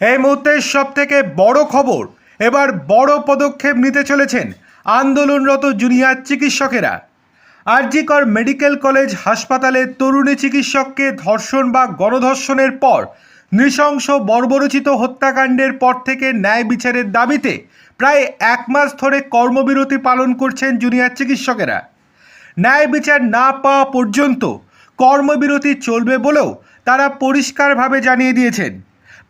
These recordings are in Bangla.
এই মুহূর্তে সব থেকে বড় খবর, এবার বড় পদক্ষেপ নিতে চলেছেন আন্দোলনরত জুনিয়র চিকিৎসকেরা। আরজিকর মেডিকেল কলেজ হাসপাতালে তরুণী চিকিৎসককে ধর্ষণ বা গণধর্ষণের পর নৃশংস বর্বরচিত হত্যাকাণ্ডের পর থেকে ন্যায় বিচারের দাবিতে প্রায় এক মাস ধরে কর্মবিরতি পালন করছেন জুনিয়র চিকিৎসকেরা। ন্যায় বিচার না পাওয়া পর্যন্ত কর্মবিরতি চলবে বলেও তারা পরিষ্কারভাবে জানিয়ে দিয়েছেন।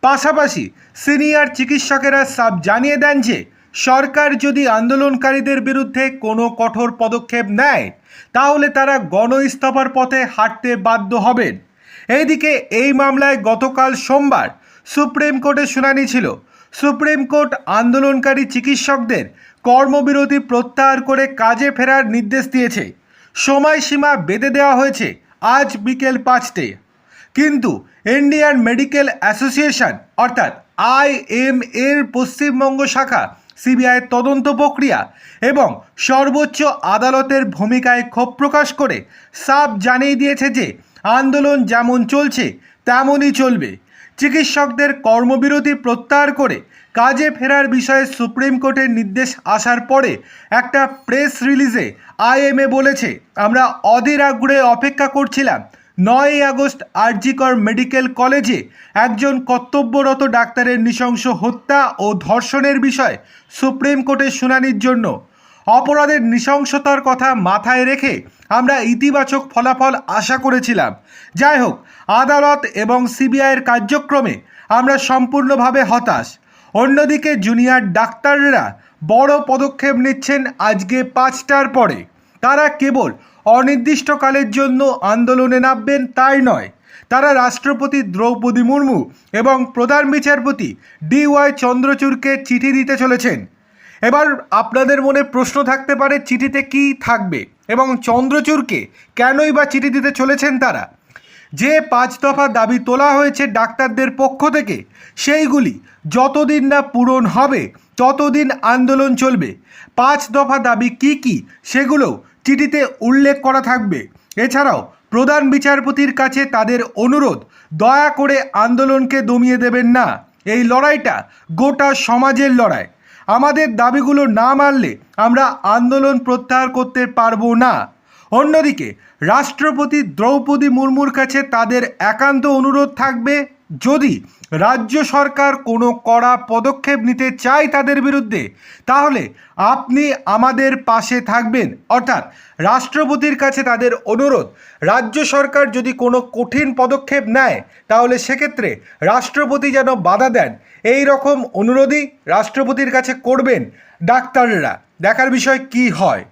পাশাপাশি সিনিয়র চিকিৎসকেরা সাব জানিয়ে দেন যে, সরকার যদি আন্দোলনকারীদের বিরুদ্ধে কোনো কঠোর পদক্ষেপ নেয়, তাহলে তারা গণ ইস্তফার পথে হাঁটতে বাধ্য হবেন। এইদিকে এই মামলায় গতকাল সোমবার সুপ্রিম কোর্টে শুনানি ছিল। সুপ্রিম কোর্ট আন্দোলনকারী চিকিৎসকদের কর্মবিরতি প্রত্যাহার করে কাজে ফেরার নির্দেশ দিয়েছে। সময়সীমা বেঁধে দেওয়া হয়েছে আজ বিকেল পাঁচটে কিন্তু ইন্ডিয়ান মেডিকেল অ্যাসোসিয়েশন অর্থাৎ আইএম এর পশ্চিমবঙ্গ শাখা সিবিআই তদন্ত প্রক্রিয়া এবং সর্বোচ্চ আদালতের ভূমিকায় ক্ষোভ প্রকাশ করে সাফ জানিয়ে দিয়েছে যে আন্দোলন যেমন চলছে, তেমনই চলবে। চিকিৎসকদের কর্মবিরতি প্রত্যাহার করে কাজে ফেরার বিষয়ে সুপ্রিম কোর্টের নির্দেশ আসার পরে একটা প্রেস রিলিজে আইএমএ বলেছে, আমরা অধীর আগ্রহে অপেক্ষা করছিলাম নয়ই আগস্ট আরজিকর মেডিকেল কলেজে একজন কর্তব্যরত ডাক্তারের নৃশংস হত্যা ও ধর্ষণের বিষয়ে সুপ্রিম কোর্টের শুনানির জন্য। অপরাধের নৃশংসতার কথা মাথায় রেখে আমরা ইতিবাচক ফলাফল আশা করেছিলাম। যাই হোক, আদালত এবং সিবিআইয়ের কার্যক্রমে আমরা সম্পূর্ণভাবে হতাশ। অন্যদিকে জুনিয়র ডাক্তাররা বড় পদক্ষেপ নিচ্ছেন আজকে পাঁচটার পরে। তারা কেবল অনির্দিষ্টকালের জন্য আন্দোলনে নামবেন তাই নয়। তারা রাষ্ট্রপতি দ্রৌপদী মুর্মু এবং প্রধান বিচারপতি ডি ওয়াই চন্দ্রচূড়কে চিঠি দিতে চলেছেন। এবার আপনাদের মনে প্রশ্ন থাকতে পারে, চিঠিতে কি থাকবে এবং চন্দ্রচূড়কে কেনই বা চিঠি দিতে চলেছেন তারা? যে পাঁচ দফা দাবি তোলা হয়েছে ডাক্তারদের পক্ষ থেকে, সেইগুলি যতদিন না পূরণ হবে, ততদিন আন্দোলন চলবে। পাঁচ দফা দাবি কি কি সেগুলো চিঠিতে উল্লেখ করা থাকবে। এছাড়াও প্রধান বিচারপতির কাছে তাদের অনুরোধ, দয়া করে আন্দোলনকে দমিয়ে দেবেন না। এই লড়াইটা গোটা সমাজের লড়াই। আমাদের দাবিগুলো না মানলে আমরা আন্দোলন প্রত্যাহার করতে পারব না। অন্যদিকে, রাষ্ট্রপতি দ্রৌপদী মুর্মুর কাছে তাদের একান্ত অনুরোধ থাকবে যদি রাজ্য সরকার কোনো কড়া পদক্ষেপ নিতে চায় তাদের বিরুদ্ধে, তাহলে আপনি আমাদের পাশে থাকবেন। অর্থাৎ রাষ্ট্রপতির কাছে তাদের অনুরোধ, রাজ্য সরকার যদি কোনো কঠিন পদক্ষেপ নেয়, তাহলে সেক্ষেত্রে রাষ্ট্রপতি যেন বাধা দেন। এই রকম অনুরোধই রাষ্ট্রপতির কাছে করবেন ডাক্তাররা। দেখার বিষয় কি হয়?